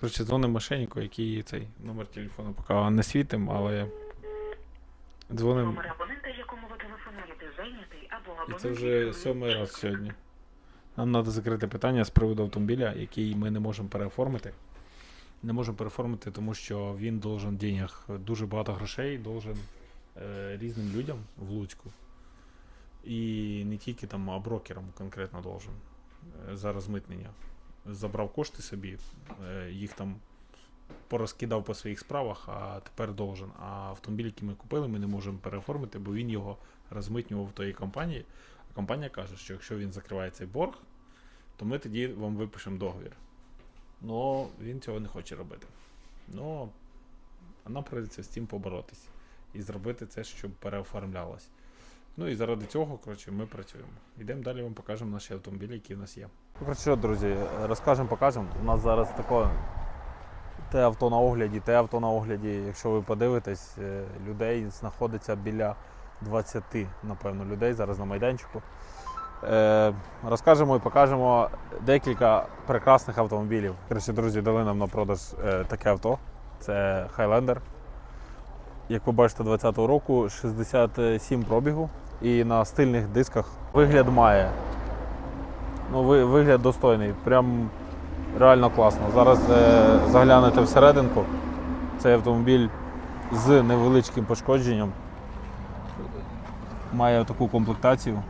Коротше, дзвонив мошеннику, який цей номер телефону поки не світим, але дзвоним. Номер абонента, якому ви телефонуєте, зайнятий або І абонент... це вже сьомий раз сьогодні. Нам треба закрити питання з приводу автомобіля, який ми не можемо переоформити. Не можемо переоформити, тому що він должен денег, дуже багато грошей, должен е, різним людям в Луцьку. І не тільки там, а брокерам конкретно должен е, за розмитнення. Забрав кошти собі, е, їх там порозкидав по своїх справах, а тепер должен. А автомобіль, який ми купили, ми не можемо переоформити, бо він його розмитнював в тої компанії. А компанія каже, що якщо він закриває цей борг, то ми тоді вам випишемо договір. Ну, він цього не хоче робити. Ну, а нам прийдеться з цим поборотись і зробити це, щоб переоформлялось. Ну і заради цього, коротше, ми працюємо. Йдемо далі, вам покажемо наші автомобілі, які в нас є. Ну, що, друзі, розкажемо, покажемо. У нас зараз таке те авто на огляді, те авто на огляді. Якщо ви подивитесь, е, людей знаходиться біля 20, напевно, людей зараз на майданчику. Е, розкажемо і покажемо декілька прекрасних автомобілів. Коротше, друзі, дали нам на продаж е, таке авто. Це Highlander. Як ви бачите, 20-го року 67 пробігу і на стильних дисках вигляд має. Ну, ви- вигляд достойний, прям реально класно. Зараз е, заглянете всерединку. Цей автомобіль з невеличким пошкодженням. Має таку комплектацію.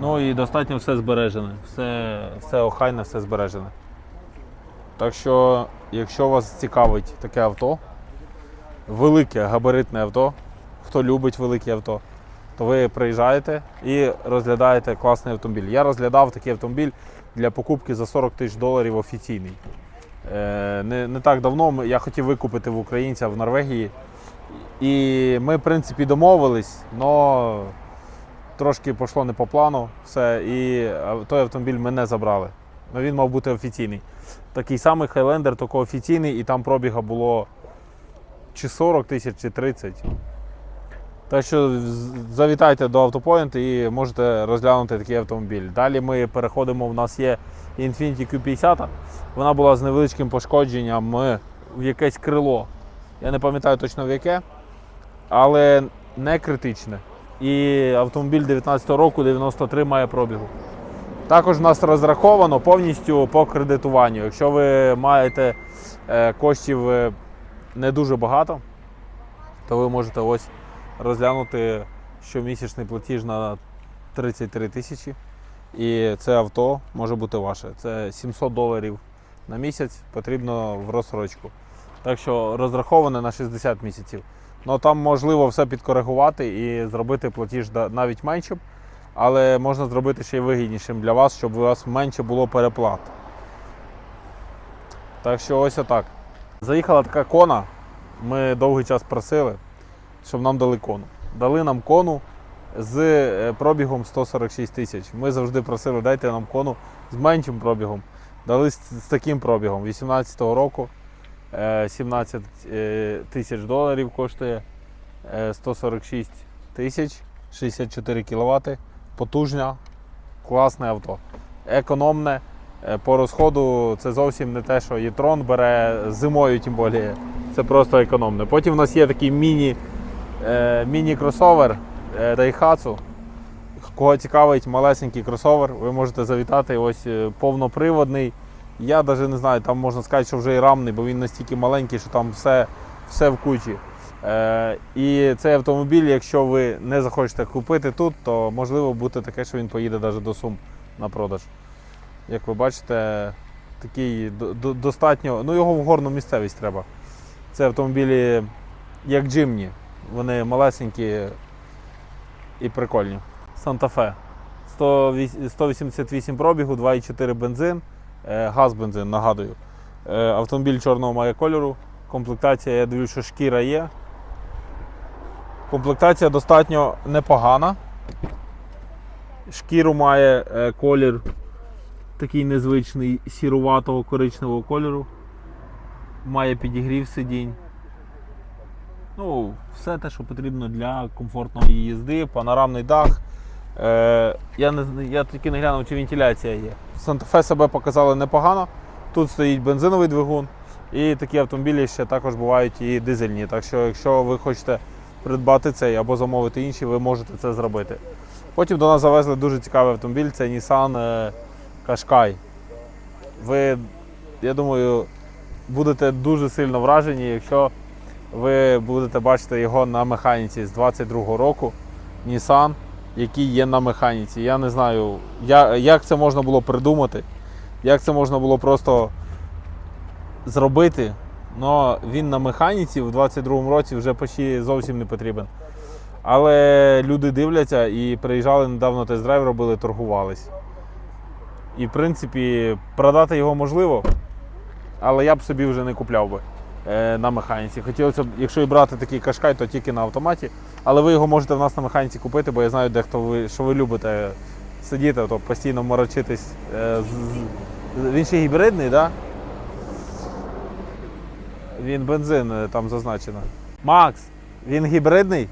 Ну і достатньо все збережене. Все, все охайне, все збережене. Так що, якщо вас цікавить таке авто, велике габаритне авто, хто любить великі авто, то ви приїжджаєте і розглядаєте класний автомобіль. Я розглядав такий автомобіль для покупки за 40 тисяч доларів офіційний. Е, не, не так давно я хотів викупити в українця в Норвегії. І ми, в принципі, домовились, але трошки пішло не по плану. Все, і той автомобіль ми не забрали. Ну, він мав бути офіційний. Такий самий Highlander, тільки офіційний, і там пробіга було чи 40 тисяч, чи 30. Так що завітайте до автопоінт і можете розглянути такий автомобіль. Далі ми переходимо. У нас є Infiniti Q50. Вона була з невеличким пошкодженням е, в якесь крило. Я не пам'ятаю точно в яке, але не критичне. І автомобіль 19 року 93 має пробігу. Також в нас розраховано повністю по кредитуванню. Якщо ви маєте е, коштів е, не дуже багато, то ви можете ось розглянути щомісячний платіж на 33 тисячі. І це авто може бути ваше. Це 700 доларів на місяць потрібно в розсрочку. Так що розраховане на 60 місяців. Ну там можливо все підкоригувати і зробити платіж навіть меншим, але можна зробити ще й вигіднішим для вас, щоб у вас менше було переплат. Так що ось отак. Заїхала така кона. Ми довгий час просили, щоб нам дали кону. Дали нам кону з е, пробігом 146 тисяч. Ми завжди просили, дайте нам кону з меншим пробігом. Дали з, таким пробігом 18-го року. е, 17 е, тисяч доларів коштує е, 146 тисяч, 64 кВт. Потужне, класне авто. Економне. Е, По розходу це зовсім не те, що Єтрон бере зимою, тим більше. Це просто економне. Потім в нас є такий міні, е, міні-кросовер е, Daihatsu. Кого цікавить малесенький кросовер, ви можете завітати. Ось е, повноприводний. Я навіть не знаю, там можна сказати, що вже і рамний, бо він настільки маленький, що там все, все в кучі. Е, і цей автомобіль, якщо ви не захочете купити тут, то можливо буде таке, що він поїде навіть до Сум на продаж. Як ви бачите, такий до- до- достатньо. Ну його в горну місцевість треба. Це автомобілі як Джимні. Вони малесенькі і прикольні. Санта-Фе. 188 пробігу, 2,4 бензин, е, газ бензин, нагадую. Е, Автомобіль чорного має кольору. Комплектація, я дивлюся, що шкіра є. Комплектація достатньо непогана. Шкіру має е, колір такий незвичний сіруватого коричневого кольору. Має підігрів сидінь. Ну, все те, що потрібно для комфортної їзди, панорамний дах. Е, я, не, я тільки не глянув, чи вентиляція є. Санта-Фе себе показали непогано. Тут стоїть бензиновий двигун, і такі автомобілі ще також бувають і дизельні. Так що, якщо ви хочете придбати цей або замовити інший, ви можете це зробити. Потім до нас завезли дуже цікавий автомобіль, це Nissan е, Qashqai. Ви, я думаю, будете дуже сильно вражені, якщо ви будете бачити його на механіці з 22-го року. Nissan, який є на механіці. Я не знаю, як це можна було придумати, як це можна було просто зробити. але він на механіці в 22-му році вже почти зовсім не потрібен. Але люди дивляться і приїжджали недавно тест-драйв робили, торгувались. І в принципі, продати його можливо, але я б собі вже не купляв би на механіці. Хотілося б, якщо і брати такий кашкай, то тільки на автоматі. Але ви його можете в нас на механіці купити, бо я знаю, дехто ви, що ви любите сидіти, то постійно морочитись. Е, він ще гібридний, так? Да? Він бензин е, там зазначено. Макс, він гібридний?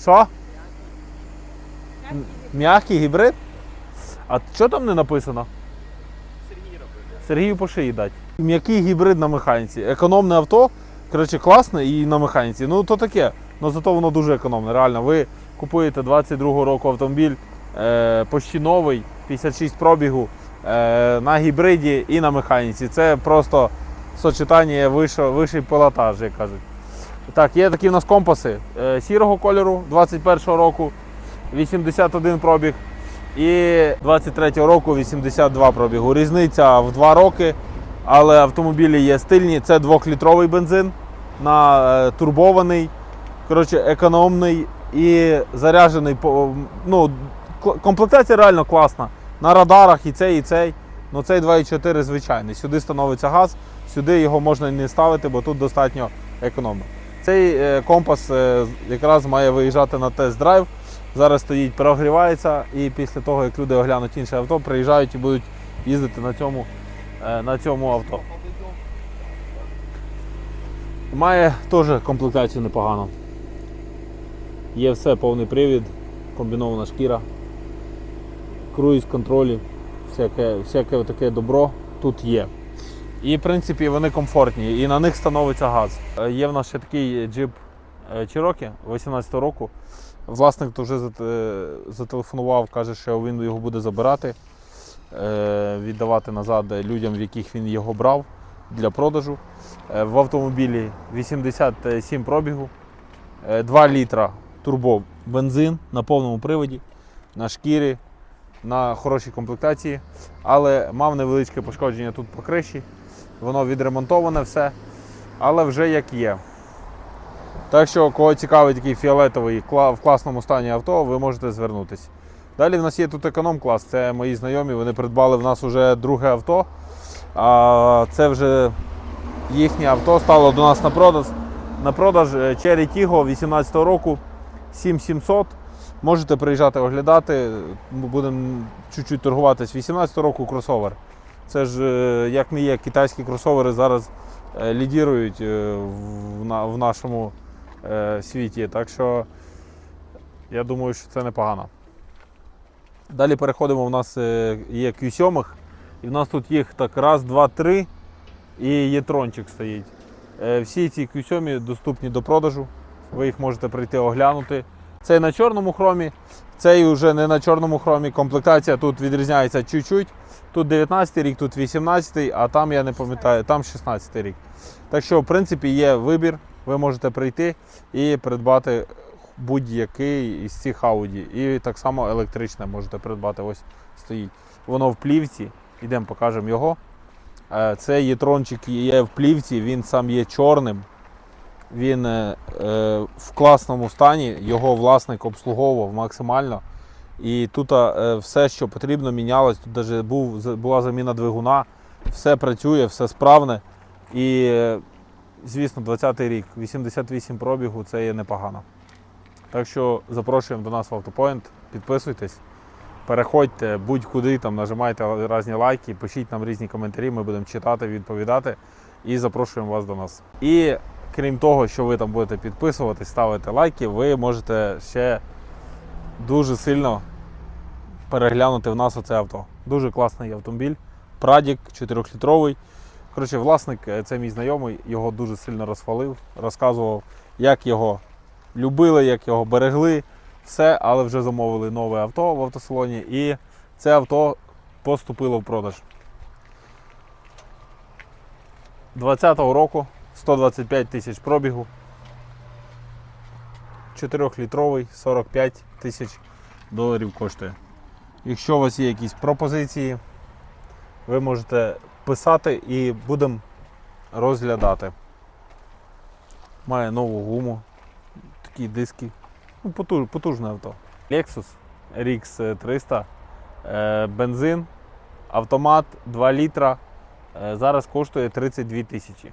Що? М'який гібрид? А що там не написано? Сергію по шиї дать. М'який гібрид на механіці. Економне авто, коротше, класне і на механіці. Ну то таке. Ну зато воно дуже економне. Реально, ви купуєте 22-го року автомобіль е, почти новий, 56 пробігу е, на гібриді і на механіці. Це просто сочетання вищого, вищий пілотаж, як кажуть. Так, є такі в нас компаси е, сірого кольору 21-го року, 81 пробіг. І 23-го року 82 пробігу. Різниця в 2 роки, але автомобілі є стильні. Це 2-літровий бензин на е, турбований, коротше, економний і заряджений. Ну, комплектація реально класна. На радарах і цей, і цей. Ну цей 2,4 звичайний. Сюди становиться газ, сюди його можна не ставити, бо тут достатньо економно. Цей е, компас е, якраз має виїжджати на тест-драйв. Зараз стоїть, прогрівається, і після того, як люди оглянуть інше авто, приїжджають і будуть їздити на цьому, е, на цьому авто. Має теж комплектацію непогано. Є все, повний привід, комбінована шкіра, круїз контролі, всяке, всяке таке добро тут є. І в принципі вони комфортні, і на них становиться газ. Е, Є в нас ще такий джип е, Cherokee 18 року. Власник то вже зателефонував, каже, що він його буде забирати, е, віддавати назад людям, в яких він його брав для продажу. Е, В автомобілі 87 пробігу, е, 2 літра турбо бензин на повному приводі, на шкірі, на хорошій комплектації, але мав невеличке пошкодження тут по криші. Воно відремонтоване все, але вже як є. Так що, кого цікавить такий фіолетовий в класному стані авто, ви можете звернутися. Далі в нас є тут економ-клас, це мої знайомі, вони придбали в нас вже друге авто. А це вже їхнє авто стало до нас на продаж. На продаж е, Cherry Tiggo 18 року 7700. Можете приїжджати оглядати. Будемо чуть-чуть торгуватись. 18 року кросовер. Це ж е, як не є, китайські кросовери зараз е, лідірують в, нашому світі. Так що я думаю, що це непогано. Далі переходимо. У нас е, є Q7, і в нас тут їх так раз, два, три, і є трончик стоїть. Е, Всі ці Q7 доступні до продажу. Ви їх можете прийти оглянути. Цей на чорному хромі, цей вже не на чорному хромі. Комплектація тут відрізняється чуть-чуть. Тут 19 рік, тут 18, а там я не пам'ятаю, там 16 рік. Так що, в принципі, є вибір. Ви можете прийти і придбати будь-який із цих Audi. І так само електричне можете придбати. Ось стоїть. Воно в плівці. Ідемо, покажемо його. Е, Це єтрончик є в плівці, він сам є чорним. Він е, е, в класному стані, його власник обслуговував максимально. І тут е, все, що потрібно, мінялось. Тут навіть був, була заміна двигуна, все працює, все справне. І, е, звісно, 20-й рік, 88 пробігу це є непогано. Так що запрошуємо до нас в Автопоінт, підписуйтесь, переходьте будь-куди, там нажимайте різні лайки, пишіть нам різні коментарі, ми будемо читати, відповідати і запрошуємо вас до нас. І крім того, що ви там будете підписуватись, ставити лайки, ви можете ще дуже сильно переглянути в нас оце авто. Дуже класний автомобіль, Прадік 4-літровий. Коротше, власник е, це мій знайомий, його дуже сильно розхвалив, розказував, як його любили, як його берегли. Все, але вже замовили нове авто в автосалоні, і це авто поступило в продаж. 20-го року 125 тисяч пробігу. 4-літровий 45 тисяч доларів коштує. Якщо у вас є якісь пропозиції, ви можете писати і будемо розглядати. Має нову гуму, такі диски. Ну, потуж, потужне авто. Lexus RX 300, е, бензин, автомат 2 літра. е, Зараз коштує 32 тисячі.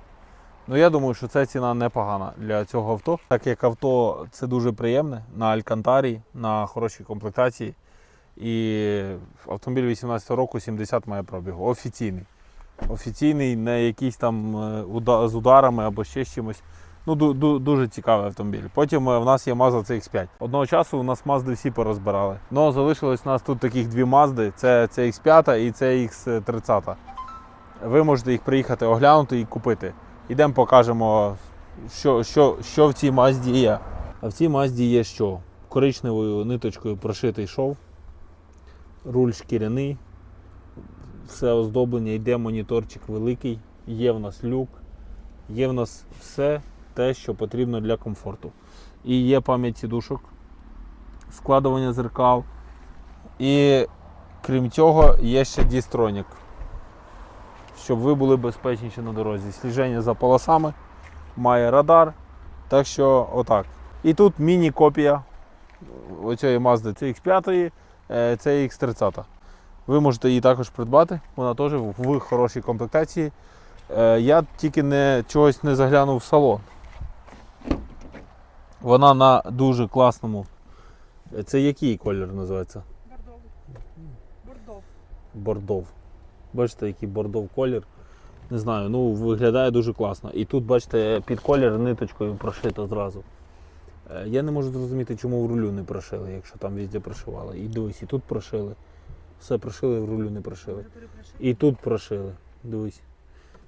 Ну, я думаю, що це ціна непогана для цього авто. Так як авто це дуже приємне на Алькантарі, на хорошій комплектації. І автомобіль 18 року 70 має пробігу. Офіційний. Офіційний, не якийсь там е, з ударами або ще з чимось. Ну, ду- ду- дуже цікавий автомобіль. Потім е, в нас є Mazda CX5. Одного часу у нас Mazda всі порозбирали. Ну, залишилось у нас тут таких дві Mazda. Це CX5 і CX30. Ви можете їх приїхати оглянути і купити. Ідемо покажемо, що, що, що в цій Mazda є. А в цій Mazda є що? Коричневою ниточкою прошитий шов, руль шкіряний, все оздоблення, йде моніторчик великий, є в нас люк, є в нас все те, що потрібно для комфорту. І є пам'ять сідушок, складування зеркал. І крім цього, є ще дістронік, щоб ви були безпечніші на дорозі. Сліження за полосами, має радар. Так що отак. І тут міні-копія оцієї Mazda CX5, е, це X30. Ви можете її також придбати, вона теж в хорошій комплектації. Е, Я тільки не, чогось не заглянув в салон. Вона на дуже класному. Це який колір називається? Бордовий. Бордов. Бордов. Бачите, який бордов колір. Не знаю, ну виглядає дуже класно. І тут, бачите, під колір ниточкою прошито зразу. Е, Я не можу зрозуміти, чому в рулю не прошили, якщо там везде прошивали. І дивись, і тут прошили. Все прошили, в рулю не прошили. І тут прошили. Дивись.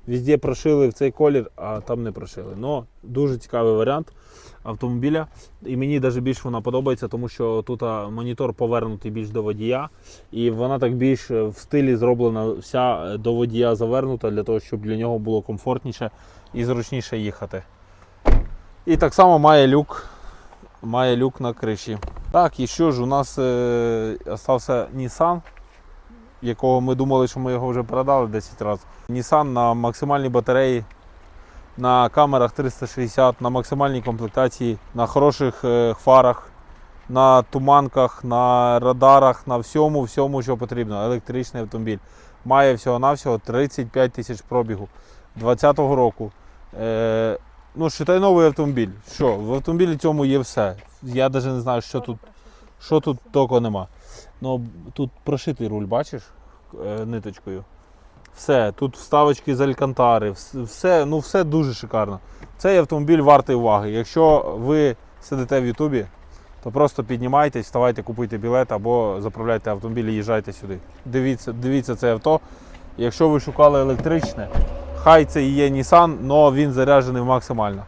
Везде прошили в цей колір, а там не прошили. Но дуже цікавий варіант автомобіля. І мені навіть більше вона подобається, тому що тут монітор повернутий більш до водія. І вона так більш е, в стилі зроблена вся е, до водія завернута, для того, щоб для нього було комфортніше і зручніше їхати. І так само має люк. Має люк на криші. Так, і що ж, у нас е, остався Nissan якого ми думали, що ми його вже продали 10 разів. Nissan на максимальній батареї, на камерах 360, на максимальній комплектації, на хороших е, фарах, на туманках, на радарах, на всьому, всьому, що потрібно. Електричний автомобіль. Має всього-навсього 35 тисяч пробігу 2020 року. Е, ну, считай новий автомобіль. Що, в автомобілі цьому є все. Я навіть не знаю, що тут, що тут тільки нема. Ну, тут прошитий руль, бачиш, е, ниточкою. Все, тут вставочки з алькантари, все, ну, все дуже шикарно. Цей автомобіль вартий уваги. Якщо ви сидите в Ютубі, то просто піднімайтесь, вставайте, купуйте білет або заправляйте автомобіль і їжджайте сюди. Дивіться, дивіться це авто. Якщо ви шукали електричне, хай це і є Nissan, але він заряджений максимально.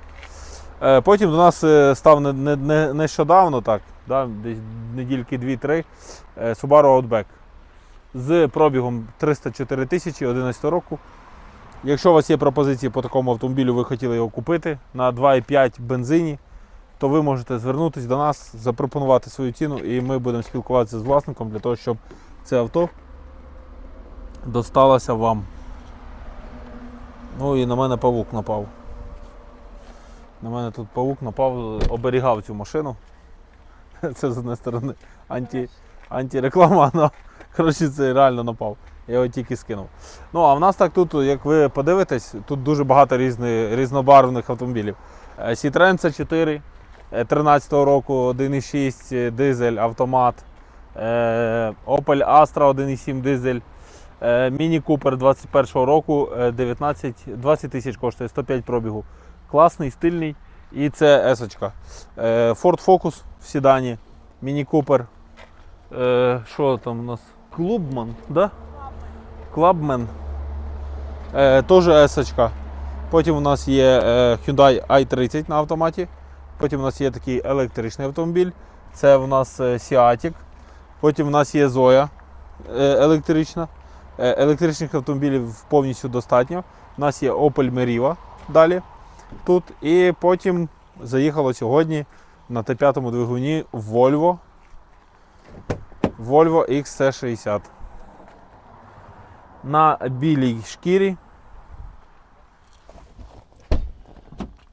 Е, Потім до нас е, став не, не, не, нещодавно, так, да, десь недільки 2-3, е, Subaru Outback з пробігом 304 тисячі 11 року. Якщо у вас є пропозиції по такому автомобілю, ви хотіли його купити на 2,5 бензині, то ви можете звернутися до нас, запропонувати свою ціну, і ми будемо спілкуватися з власником для того, щоб це авто досталося вам. Ну і на мене павук напав. На мене тут павук напав, оберігав цю машину. Це з однієї сторони анті, антиреклама, але коротше, це реально напав. Я його тільки скинув. Ну, а в нас так тут, як ви подивитесь, тут дуже багато різних, різнобарвних автомобілів. Е, Citroen C4 е, 13-го року, 1,6 е, дизель, автомат. Е, Opel Astra 1,7 дизель. Е, Міні Купер 21-го року, е, 19, 20 тисяч коштує, 105 пробігу. Класний, стильний. І це S-очка. Е, Ford Focus в седані, Міні Купер. Е, Що там у нас? Клубман, да? Clubman. Е, теж S. Потім у нас є Hyundai i30 на автоматі. Потім у нас є такий електричний автомобіль. Це у нас Seatic. Потім у нас є е, електрична. Електричних автомобілів повністю достатньо. У нас є Opel Meriva далі тут. І потім заїхало сьогодні на Т5 двигуні Volvo. Volvo XC60. На білій шкірі.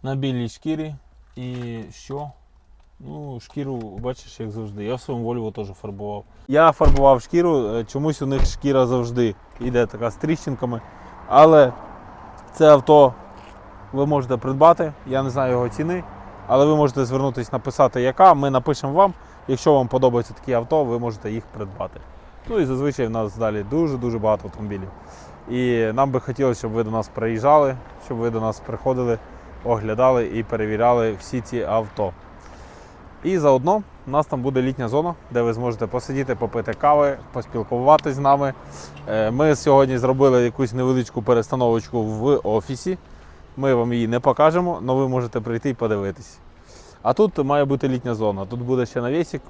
На білій шкірі. І що? Ну, шкіру, бачиш, як завжди. Я в своєму Volvo теж фарбував. Я фарбував шкіру, е, чомусь у них шкіра завжди йде така з тріщинками. Але це авто ви можете придбати. Я не знаю його ціни, але ви можете звернутися, написати, яка. Ми напишемо вам. Якщо вам подобаються такі авто, ви можете їх придбати. Ну і зазвичай в нас далі дуже-дуже багато автомобілів. І нам би хотілося, щоб ви до нас приїжджали, щоб ви до нас приходили, оглядали і перевіряли всі ці авто. І заодно у нас там буде літня зона, де ви зможете посидіти, попити кави, поспілкуватись з нами. Е, Ми сьогодні зробили якусь невеличку перестановочку в офісі. Ми вам її не покажемо, але ви можете прийти і подивитись. А тут має бути літня зона. Тут буде ще навісик.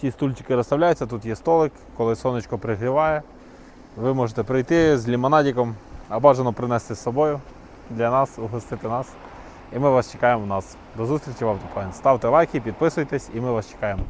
Ці стульчики розставляються, тут є столик, коли сонечко пригріває. Ви можете прийти з лімонадиком, а бажано принести з собою для нас, угостити нас. І ми вас чекаємо у нас. До зустрічі в Автопоінт. Ставте лайки, підписуйтесь і ми вас чекаємо.